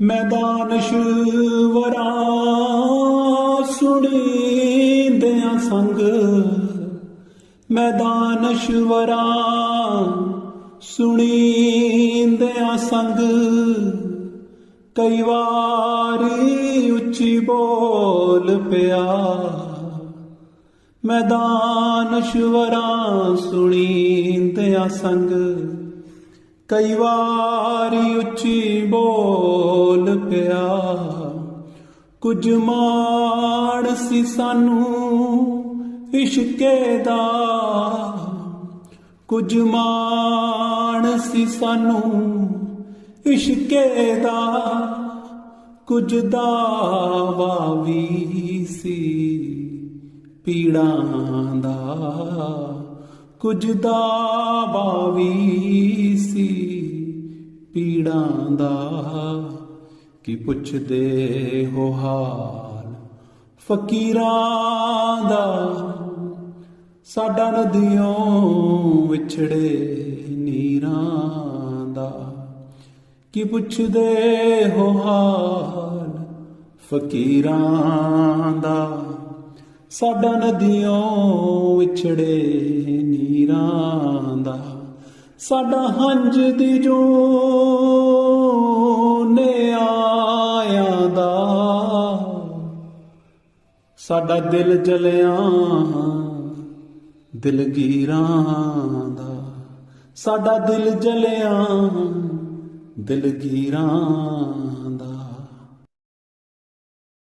ਮੈਦਾਨ ਸ਼ਵਰਾ ਸੁਣੀਂਦਿਆਂ ਸੰਗ। ਮੈਦਾਨ ਸ਼ਵਰਾ ਸੁਣੀਂਦਿਆਂ ਸੰਗ। ਕਈ ਵਾਰੀ ਉੱਚੀ ਬੋਲ ਪਿਆ। ਮੈਦਾਨ ਸ਼ਵਰਾ ਸੁਣੀਂਦਿਆਂ ਸੰਗ। ਕਈ ਵਾਰੀ ਉੱਚੀ ਬੋਲ ਕੁਝ ਮਾਣ ਸੀ ਸਾਨੂੰ ਇਸ਼ਕੇ ਦਾ। ਕੁਝ ਮਾਣ ਸੀ ਸਾਨੂੰ ਇਸ਼ਕੇ ਦਾ। ਕੁਝ ਦਾਵਾ ਵੀ ਸੀ ਪੀੜਾਂ ਦਾ। ਕੁਝ ਦਾਵਾ ਵੀ ਸੀ ਪੀੜਾਂ ਦਾ। ਕੀ ਪੁੱਛਦੇ ਹੋ ਹਾਲ? ਫਕੀਰਾਂ ਦਾ ਸਾਡਾ ਨਦੀਆਂ ਵਿਛੜੇ ਨੀਰਾਂ ਦਾ। ਕੀ ਪੁੱਛਦੇ ਹੋ ਹਾਲ? ਫਕੀਰਾਂ ਦਾ ਸਾਡਾ ਨਦੀਆਂ ਵਿਛੜੇ ਨੀਰਾਂ ਦਾ। ਸਾਡਾ ਹੰਝ ਦੀ ਜੋ ਸਾਡਾ ਦਿਲ ਜਲਿਆ ਦਿਲਗੀਰਾਂ ਦਾ। ਸਾਡਾ ਦਿਲ ਜਲਿਆ ਦਿਲਗੀਰਾਂ